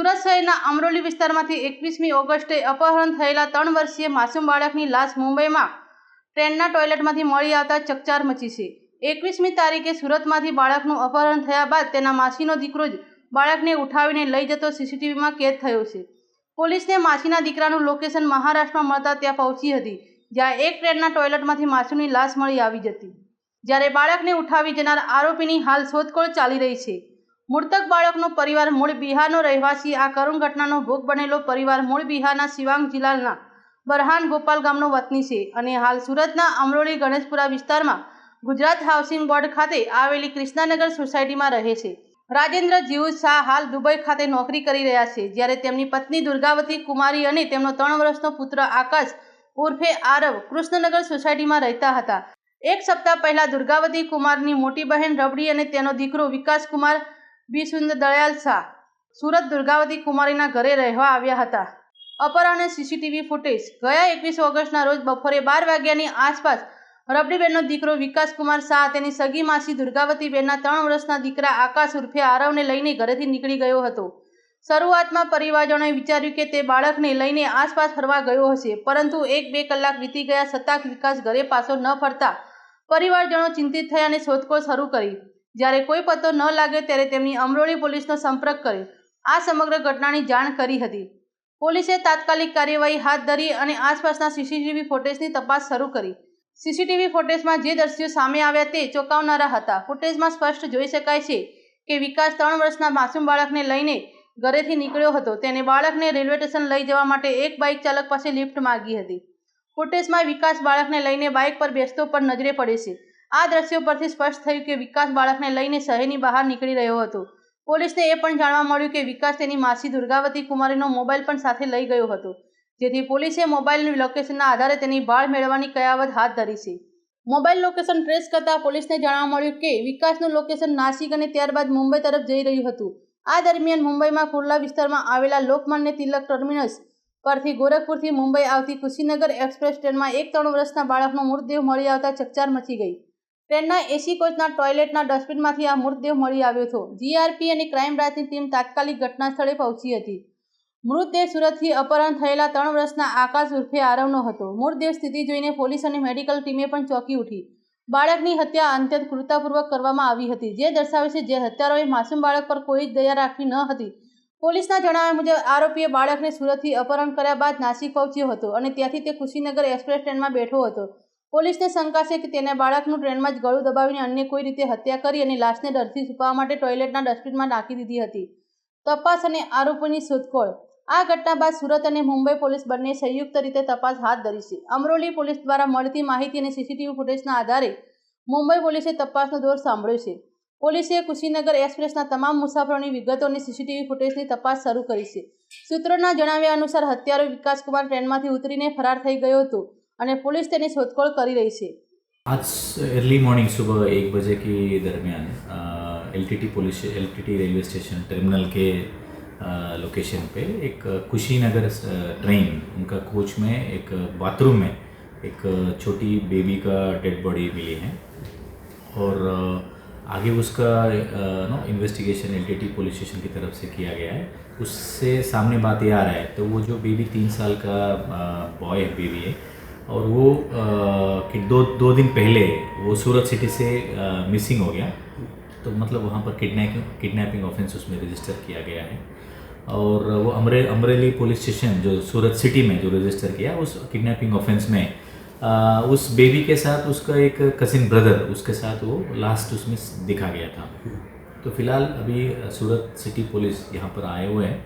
અમરોલી વિસ્તારમાંથી એકવીસમી ઓગસ્ટે અપહરણ થયેલા ત્રણ વર્ષીય માસૂમ બાળકની લાશ મુંબઈમાં ટ્રેનના ટોયલેટમાંથી મળી આવતા ચકચાર મચી છે. એકવીસમી તારીખે સુરતમાંથી બાળકનું અપહરણ થયા બાદ તેના માસીનો દીકરો જ બાળકને ઉઠાવીને લઈ જતો સીસીટીવીમાં કેદ થયો છે. પોલીસને માસીના દીકરાનું લોકેશન મહારાષ્ટ્રમાં મળતા ત્યાં પહોંચી હતી, જ્યાં એક ટ્રેનના ટોયલેટમાંથી માસૂમની લાશ મળી આવી જતી. જ્યારે બાળકને ઉઠાવી જનાર આરોપીની હાલ શોધખોળ ચાલી રહી છે. મૃતક બાળકનો પરિવાર મૂળ બિહારનો રહેવાસી. આ કરુણ ઘટનાનો ભોગ બનેલો પરિવાર મૂળ બિહારના શિવાંગ જિલ્લાના બરહાન ગોપાલ ગામનો વતની છે અને હાલ સુરતના અમરોલી ગણેશપુરા વિસ્તારમાં ગુજરાત હાઉસિંગ બોર્ડ ખાતે આવેલી કૃષ્ણાનગર સોસાયટીમાં રહે છે. રાજેન્દ્ર જીવ શાહ હાલ દુબઈ ખાતે નોકરી કરી રહ્યા છે. જ્યારે તેમની પત્ની દુર્ગાવતી કુમારી અને તેમનો ત્રણ વર્ષનો પુત્ર આકાશ ઉર્ફે આરવ કૃષ્ણનગર સોસાયટીમાં રહેતા હતા. એક સપ્તાહ પહેલા દુર્ગાવતી કુમારની મોટી બહેન રબડી અને તેનો દીકરો વિકાસ કુમાર બિસુંદર દયાલ શાહ, સુરત દુર્ગાવતી કુમારીના ઘરે રહેવા આવ્યા હતા. અપર અને સીસીટીવી ફૂટેજ ગયા એકવીસ ઓગસ્ટના રોજ બપોરે બાર વાગ્યાની આસપાસ રબડીબેનનો દીકરો વિકાસ કુમાર શાહ તેની સગી માસી દુર્ગાવતીબેનના ત્રણ વર્ષના દીકરા આકાશ ઉર્ફે આરવને લઈને ઘરેથી નીકળી ગયો હતો. શરૂઆતમાં પરિવારજનોએ વિચાર્યું કે તે બાળકને લઈને આસપાસ ફરવા ગયો હશે, પરંતુ એક બે કલાક વીતી ગયા છતાં વિકાસ ઘરે પાછો ન ફરતા પરિવારજનો ચિંતિત થયા અને શોધખોળ શરૂ કરી. જ્યારે કોઈ પત્તો ન લાગે ત્યારે તેમની અમરોલી પોલીસનો સંપર્ક કર્યો. આ સમગ્ર ઘટનાની જાણ કરી હતી. પોલીસે તાત્કાલિક કાર્યવાહી હાથ ધરી અને આસપાસના સીસીટીવી ફૂટેજની તપાસ શરૂ કરી. સીસીટીવી ફૂટેજમાં જે દ્રશ્યો સામે આવ્યા તે ચોંકાવનારા હતા. ફૂટેજમાં સ્પષ્ટ જોઈ શકાય છે કે વિકાસ ત્રણ વર્ષના માસૂમ બાળકને લઈને ઘરેથી નીકળ્યો હતો. તેને બાળકને રેલવે સ્ટેશન લઈ જવા માટે એક બાઇક ચાલક પાસે લિફ્ટ માગી હતી. ફૂટેજમાં વિકાસ બાળકને લઈને બાઇક પર બેસતો પણ નજરે પડે છે. આ દ્રશ્યો પરથી સ્પષ્ટ થયું કે વિકાસ બાળકને લઈને શહેરની બહાર નીકળી રહ્યો હતો. પોલીસને એ પણ જાણવા મળ્યું કે વિકાસ તેની માસી દુર્ગાવતી કુમારીનો મોબાઈલ પણ સાથે લઈ ગયો હતો. જેથી પોલીસે મોબાઈલ લોકેશનના આધારે તેની ભાળ મેળવવાની કયાવત હાથ ધરી છે. મોબાઈલ લોકેશન ટ્રેસ કરતાં પોલીસને જાણવા મળ્યું કે વિકાસનું લોકેશન નાસિક અને ત્યારબાદ મુંબઈ તરફ જઈ રહ્યું હતું. આ દરમિયાન મુંબઈમાં કુર્લા વિસ્તારમાં આવેલા લોકમાન્ય તિલક ટર્મિનસ પરથી ગોરખપુરથી મુંબઈ આવતી કુશીનગર એક્સપ્રેસ ટ્રેનમાં એક ત્રણ વર્ષના બાળકનો મૃતદેહ મળી આવતા ચકચાર મચી ગઈ. ટ્રેનના એસી કોચના ટોયલેટના ડસ્ટબિનમાંથી આ મૃતદેહ મળી આવ્યો હતો. જીઆરપી અને ક્રાઇમ બ્રાન્ચની ટીમ તાત્કાલિક ઘટના સ્થળે પહોંચી હતી. મૃતદેહ સુરતથી અપહરણ થયેલા ત્રણ વર્ષના આકાશ ઉર્ફે આરવનો હતો. મૃતદેહ સ્થિતિ જોઈને પોલીસ અને મેડિકલ ટીમે પણ ચોંકી ઉઠી. બાળકની હત્યા અંત્યત ક્રૂરતાપૂર્વક કરવામાં આવી હતી. જે દર્શાવે છે જે હત્યારોએ માસૂમ બાળક પર કોઈ જ દયા રાખવી ન હતી. પોલીસના જણાવ્યા મુજબ, આરોપીએ બાળકને સુરતથી અપહરણ કર્યા બાદ નાસિક પહોંચ્યો હતો અને ત્યાંથી તે કુશીનગર એક્સપ્રેસ ટ્રેનમાં બેઠો હતો. પોલીસને શંકા છે કે તેને બાળકનું ટ્રેનમાં જ ગળું દબાવીને અન્ય કોઈ રીતે હત્યા કરી અને લાશને ડરથી છુપાવવા માટે ટોયલેટના ડસ્ટબિનમાં નાખી દીધી હતી. તપાસ અને આરોપીની શોધખોળ. આ ઘટના બાદ સુરત અને મુંબઈ પોલીસ બંને સંયુક્ત રીતે તપાસ હાથ ધરી છે. અમરોલી પોલીસ દ્વારા મળતી માહિતી અને સીસીટીવી ફૂટેજના આધારે મુંબઈ પોલીસે તપાસનો દોર સાંભળ્યો છે. પોલીસે કુશીનગર એક્સપ્રેસના તમામ મુસાફરોની વિગતો અને સીસીટીવી ફૂટેજની તપાસ શરૂ કરી છે. સૂત્રોના જણાવ્યા અનુસાર હત્યારો વિકાસકુમાર ટ્રેનમાંથી ઉતરીને ફરાર થઈ ગયો હતો. અને પોલીસ તેની શોધખોળ કરી રહી છે आज अर्ली मॉर्निंग सुबह एक बजे के दरमियान L T T police L T T railway station terminal के लोकेशन पे एक कुशीनगर ट्रेन उनका कोच में एक बाथरूम में एक छोटी बेबी का डेड बॉडी मिली है और आगे उसका no investigation L T T police station की तरफ से किया गया है उससे सामने बात ये आ रहा है तो वो जो बेबी तीन साल का बॉय है बेबी है और वो कि दो दो दिन पहले वो सूरत सिटी से मिसिंग हो गया। तो मतलब वहाँ पर किडनैपिंग किडनैपिंग ऑफेंस उसमें रजिस्टर किया गया है। और वो अमरे अमरेली पुलिस स्टेशन जो सूरत सिटी में जो रजिस्टर किया उस किडनैपिंग ऑफेंस में अ, उस बेबी के साथ उसका एक कजिन ब्रदर उसके साथ वो लास्ट उसमें दिखा गया था। तो फ़िलहाल अभी सूरत सिटी पुलिस यहाँ पर आए हुए हैं।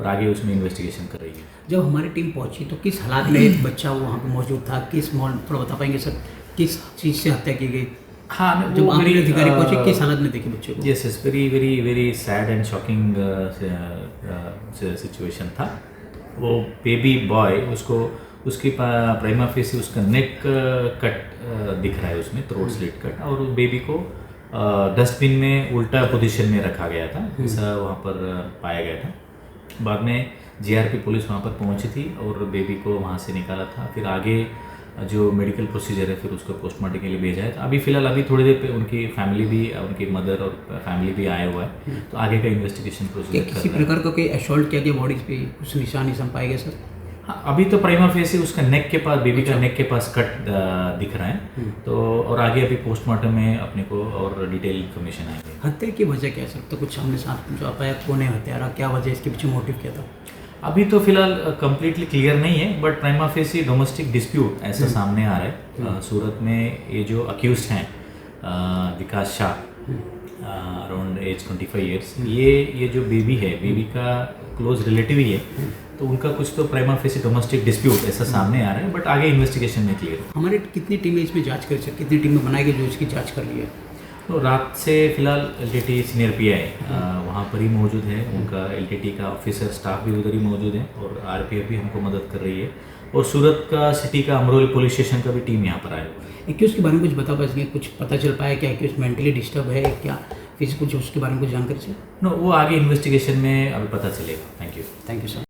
और आगे उसमें इन्वेस्टिगेशन कर रही है जब हमारी टीम पहुँची तो किस हालात में एक बच्चा वहाँ पर मौजूद था? किस माहौल थोड़ा बता पाएँगे सर? किस चीज़ से हत्या की गई? हाँ जब अधिकारी पहुँचे किस हालत में देखे बच्चे को? Yes yes very very very sad and shocking situation था। वो बेबी बॉय उसको उसकी प्राइमा फेस उसका नेक कट दिख रहा है उसमें थ्रोट स्लिट कट और बेबी को डस्टबिन में उल्टा पोजीशन में रखा गया था ऐसा वहाँ पर पाया गया था। बाद में जीआरपी पुलिस वहाँ पर पहुँची थी और बेबी को वहाँ से निकाला था। फिर आगे जो मेडिकल प्रोसीजर है फिर उसको पोस्टमार्टम के लिए भेजा है। तो अभी फ़िलहाल अभी थोड़ी देर पे उनकी फैमिली भी उनकी मदर और फैमिली भी आया हुआ है। तो आगे का इन्वेस्टिगेशन प्रोसीजर किसी प्रकार का कोई असॉल्ट किया गया? बॉडी पे कुछ निशान निशान पाए गए सर अभी तो प्राइमा फेस ही उसका नेक के पास बेबी का नेक के पास कट दिख रहा है। तो और आगे अभी पोस्टमार्टम में अपने को और डिटेल इन्फॉर्मेशन आएँगे। हत्या की वजह क्या है सर? तो कुछ हमने साथ जो पाया कौन है हत्यारा? क्या वजह इसके पीछे मोटिव क्या था? अभी तो फ़िलहाल कम्प्लीटली क्लियर नहीं है but prima facie domestic dispute ऐसा सामने आ रहा है। सूरत में ये जो अक्यूज हैं Vikas Shah around age twenty five years ये ये जो बेबी है बेबी का क्लोज रिलेटिव ही है। तो उनका कुछ तो प्राइमा फेसी डोमेस्टिक डिस्प्यूट ऐसा सामने आ रहा है बट आगे इन्वेस्टिगेशन में क्लियर हमारे कितनी टीमें इसमें जाँच कर सर कितनी टीमें बनाई गई जो इसकी जाँच कर रही है तो रात से फ़िलहाल L T T senior P I वहाँ पर ही मौजूद है। उनका एल टी टी का ऑफिसर स्टाफ भी उधर ही मौजूद है और आर पी एफ़ भी हमको मदद कर रही है। और सूरत का सिटी का अमरोली पुलिस स्टेशन का भी टीम यहाँ पर आया हुआ है। एक्यूज के बारे में कुछ बता पाएँगे कुछ पता चल पाया क्या एक्यूज मेंटली डिस्टर्ब है क्या किसी कुछ उसके बारे में कुछ जानकारी सर नो वो आगे इन्वेस्टिगेशन में अभी पता चलेगा। Thank you thank you sir